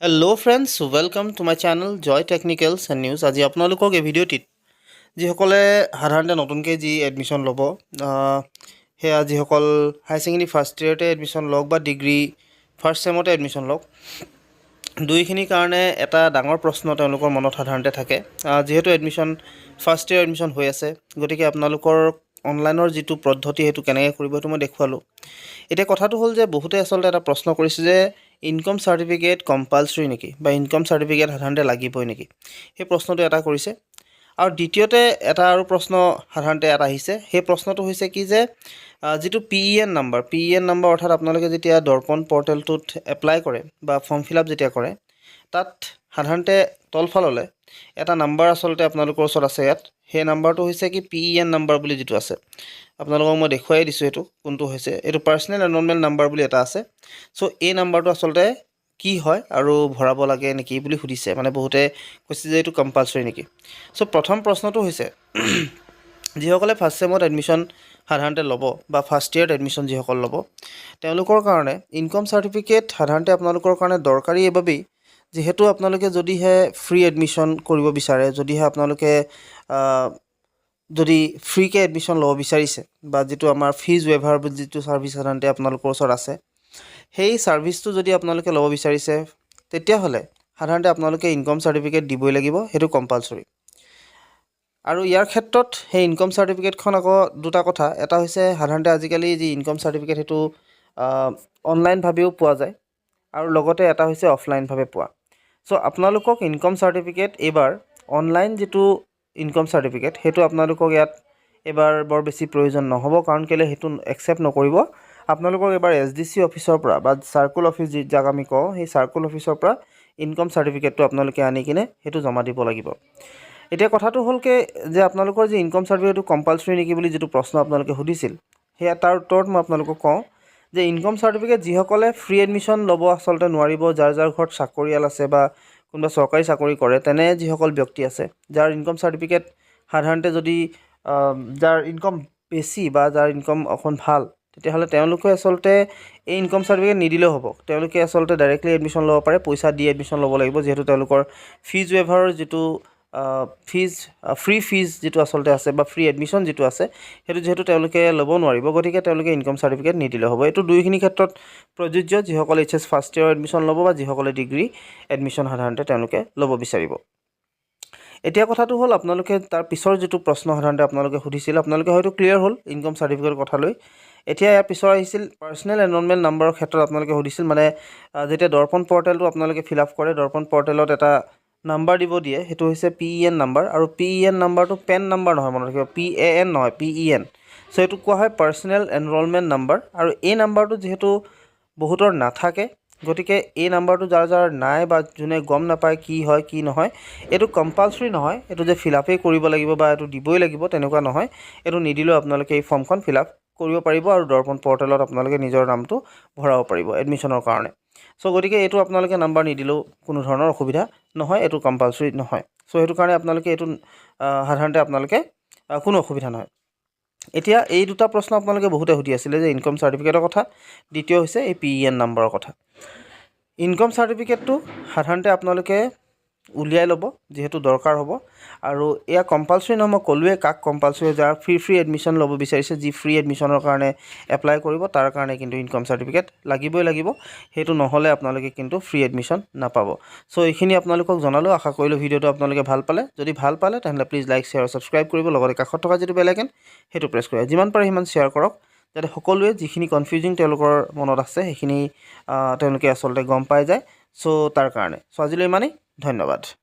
Hello' friends welcome to my channel Joy technicals and news আজি আপোনালোকক এই ভিডিঅ'টিত যিসকলে সাধাৰণতে নতুনকৈ যি এডমিশ্যন ল'ব সেয়া যিসকল higher secondary first year admission লওক বা ডিগ্ৰী ফাৰ্ষ্ট ছেমতে এডমিশ্যন লওক, দুইখিনিৰ কাৰণে এটা ডাঙৰ প্ৰশ্ন তেওঁলোকৰ মনত সাধাৰণতে থাকে। যিহেতু এডমিশ্যন ফাৰ্ষ্ট ইয়েৰ এডমিশ্যন হৈ আছে, গতিকে আপোনালোকৰ অনলাইনৰ যিটো পদ্ধতি, সেইটো কেনেকৈ কৰিব সেইটো মই দেখুৱালোঁ। এতিয়া কথাটো হ'ল যে বহুতে আচলতে এটা প্ৰশ্ন কৰিছে যে ইনকম চাৰ্টিফিকেট কম্পালচৰি নেকি? বা ইনকম চাৰ্টিফিকেট সাধাৰণতে লাগিবই নেকি? সেই প্ৰশ্নটো এটা কৰিছে। আৰু দ্বিতীয়তে এটা আৰু প্ৰশ্ন সাধাৰণতে এটা আহিছে। সেই প্ৰশ্নটো হৈছে কি যে যিটো P E N number P E N number অৰ্থাৎ আপোনালোকে যেতিয়া দৰ্পণ পৰ্টেলটোত এপ্লাই কৰে বা ফৰ্ম ফিল আপ যেতিয়া কৰে, তাত সাধাৰণতে তলফাললৈ এটা নাম্বাৰ আচলতে আপোনালোকৰ ওচৰত আছে ইয়াত। সেই নাম্বাৰটো হৈছে কি পি ই এন নাম্বাৰ বুলি যিটো আছে। আপোনালোকক মই দেখুৱাই দিছোঁ এইটো কোনটো হৈছে। এইটো পাৰ্চনেল এনৰলমেণ্ট নাম্বাৰ বুলি এটা আছে। চ' এই নাম্বাৰটো আচলতে কি হয় আৰু ভৰাব লাগে নেকি বুলি সুধিছে। মানে বহুতে কৈছে যে এইটো কম্পালচৰি নেকি। চ' প্ৰথম প্ৰশ্নটো হৈছে যিসকলে ফাৰ্ষ্ট ছেমত এডমিশ্যন সাধাৰণতে ল'ব বা ফাৰ্ষ্ট ইয়েৰত এডমিশ্যন যিসকল ল'ব তেওঁলোকৰ কাৰণে ইনকম চাৰ্টিফিকেট সাধাৰণতে আপোনালোকৰ কাৰণে দৰকাৰী এইবাবেই যিহেতু আপোনালোকে যদিহে ফ্ৰী এডমিশ্যন কৰিব বিচাৰে, যদিহে আপোনালোকে যদি ফ্ৰীকৈ এডমিশ্যন ল'ব বিচাৰিছে, বা যিটো আমাৰ ফিজ ৱেভাৰ বুলি যিটো ছাৰ্ভিচ সাধাৰণতে আপোনালোকৰ ওচৰত আছে, সেই ছাৰ্ভিচটো যদি আপোনালোকে ল'ব বিচাৰিছে, তেতিয়াহ'লে সাধাৰণতে আপোনালোকে ইনকম চাৰ্টিফিকেট দিবই লাগিব, সেইটো কম্পালচৰি আৰু ইয়াৰ ক্ষেত্ৰত সেই ইনকম চাৰ্টিফিকেটখন আকৌ দুটা কথা, এটা হৈছে সাধাৰণতে আজিকালি যি ইনকম চাৰ্টিফিকেট সেইটো অনলাইনভাৱেও পোৱা যায়, আৰু লগতে এটা হৈছে অফলাইনভাৱে পোৱা। চ' আপোনালোকক ইনকম চাৰ্টিফিকেট এইবাৰ অনলাইন যিটো ইনকম চাৰ্টিফিকেট সেইটো আপোনালোকক ইয়াত এইবাৰ বৰ বেছি প্ৰয়োজন নহ'ব কাৰণ কেলৈ সেইটো একচেপ্ট নকৰিব। আপোনালোকক এইবাৰ এছ ডি চি অফিচৰ পৰা বা চাৰ্কুল অফিচ যি যাক আমি কওঁ সেই চাৰ্কুল অফিচৰ পৰা ইনকম চাৰ্টিফিকেটটো আপোনালোকে আনি কিনে সেইটো জমা দিব লাগিব। এতিয়া কথাটো হ'ল কি যে আপোনালোকৰ যি ইনকম চাৰ্টিফিকেটটো কম্পালচৰি নেকি বুলি যিটো প্ৰশ্ন আপোনালোকে সুধিছিল সেয়া তাৰ উত্তৰত মই আপোনালোকক কওঁ যে ইনকম চাৰ্টিফিকেট যিসকলে ফ্ৰী এডমিশ্যন ল'ব, আচলতে নোৱাৰিব, যাৰ যাৰ ঘৰত চাকৰিয়াল আছে বা কোনোবা চৰকাৰী চাকৰি কৰে, তেনে যিসকল ব্যক্তি আছে, যাৰ ইনকম চাৰ্টিফিকেট সাধাৰণতে যদি যাৰ ইনকম বেছি বা যাৰ ইনকম অকণ ভালো, তেতিয়াহ'লে তেওঁলোকে আচলতে এই ইনকম চাৰ্টিফিকেট নিদিলেও হ'ব। তেওঁলোকে আচলতে ডাইৰেক্টলি এডমিশ্যন ল'ব পাৰে, পইচা দি এডমিশ্যন ল'ব লাগিব, যিহেতু তেওঁলোকৰ ফিজ ৱেভাৰৰ যিটো ফিজ ফ্ৰী ফিজ যিটো আচলতে আছে বা ফ্ৰী এডমিশ্যন যিটো আছে, সেইটো যিহেতু তেওঁলোকে ল'ব নোৱাৰিব, গতিকে তেওঁলোকে ইনকম চাৰ্টিফিকেট নিদিলেও হ'ব। এইটো দুয়োখিনি ক্ষেত্ৰত প্ৰযোজ্য, যিসকলে H S first year admission ল'ব বা যিসকলে ডিগ্ৰী এডমিশ্যন সাধাৰণতে তেওঁলোকে ল'ব বিচাৰিব। এতিয়া কথাটো হ'ল, আপোনালোকে তাৰ পিছৰ যিটো প্ৰশ্ন সাধাৰণতে আপোনালোকে সুধিছিল, আপোনালোকে হয়তো ক্লিয়াৰ হ'ল ইনকম চাৰ্টিফিকেটৰ কথালৈ। এতিয়া ইয়াৰ পিছৰ আহিছিল পাৰ্চনেল এনৰলমেণ্ট নাম্বাৰৰ ক্ষেত্ৰত আপোনালোকে সুধিছিল মানে যেতিয়া দৰ্পণ পৰ্টেলটো আপোনালোকে ফিল আপ কৰে, দৰ্পণ পৰ্টেলত এটা নাম্বাৰ দিব দিয়ে, সেইটো হৈছে পি ই এন নাম্বাৰ আৰু পি ই এন নাম্বাৰটো পেন নাম্বাৰ নহয় মনত ৰাখিব পি এ এন নহয় পি ই এন চ' এইটো কোৱা হয় পাৰ্চনেল এনৰলমেণ্ট নাম্বাৰ আৰু এই নাম্বাৰটো যিহেতু বহুতৰ নাথাকে, গতিকে এই নাম্বাৰটো যাৰ যাৰ নাই বা যোনে গম নাপায় কি হয়, কি নহয়, এইটো কম্পালচৰি নহয়, এইটো যে ফিল আপেই কৰিব লাগিব বা এইটো দিবই লাগিব, তেনেকুৱা নহয়। এইটো নিদিলেও আপোনালোকে এই ফৰ্মখন ফিল আপ কৰিব পাৰিব আৰু দৰ্পণ পৰ্টেলত আপোনালোকে নিজৰ নামটো ভৰাব পাৰিব এডমিশ্যনৰ কাৰণে। চ' গতিকে এইটো আপোনালোকে নাম্বাৰ নিদিলেও কোনো ধৰণৰ অসুবিধা নহয় এইটো কম্পালচৰি নহয়। চ' সেইটো কাৰণে আপোনালোকে এইটো সাধাৰণতে আপোনালোকে কোনো অসুবিধা নহয়। এতিয়া এই দুটা প্ৰশ্ন আপোনালোকে বহুতে সুধি আছিলে যে ইনকম চাৰ্টিফিকেটৰ কথা দ্বিতীয় হৈছে এই পি ই এন নাম্বাৰৰ কথা। ইনকম চাৰ্টিফিকেটটো সাধাৰণতে আপোনালোকে উলিয়াই ল'ব যিহেতু দৰকাৰ হ'ব। আৰু এয়া কম্পালচৰি নহয় মই ক'লোৱে কাক কম্পালচৰি যাৰ ফ্ৰী ফ্ৰী এডমিশ্যন ল'ব বিচাৰিছে যি ফ্ৰী এডমিশ্যনৰ কাৰণে এপ্লাই কৰিব তাৰ কাৰণে কিন্তু ইনকম চাৰ্টিফিকেট লাগিবই লাগিব। সেইটো নহ'লে আপোনালোকে কিন্তু ফ্ৰী এডমিশ্যন নাপাব। চ' এইখিনি আপোনালোকক জনালোঁ। আশা কৰিলোঁ ভিডিঅ'টো আপোনালোকে ভাল পালে। যদি ভাল পালে তেনেহ'লে প্লিজ লাইক শ্বেয়াৰ আৰু ছাবস্ক্ৰাইব কৰিব। লগতে কাষত থকা যিটো বেলাইকেন সেইটো প্ৰেছ কৰিব যিমান পাৰে সিমান শ্বেয়াৰ কৰক যাতে সকলোৱে যিখিনি কনফিউজিং তেওঁলোকৰ মনত আছে সেইখিনি তেওঁলোকে আচলতে গম পাই যায়। চ' তাৰ কাৰণে। চ' আজিলৈ ইমানেই। ধন্যবাদ।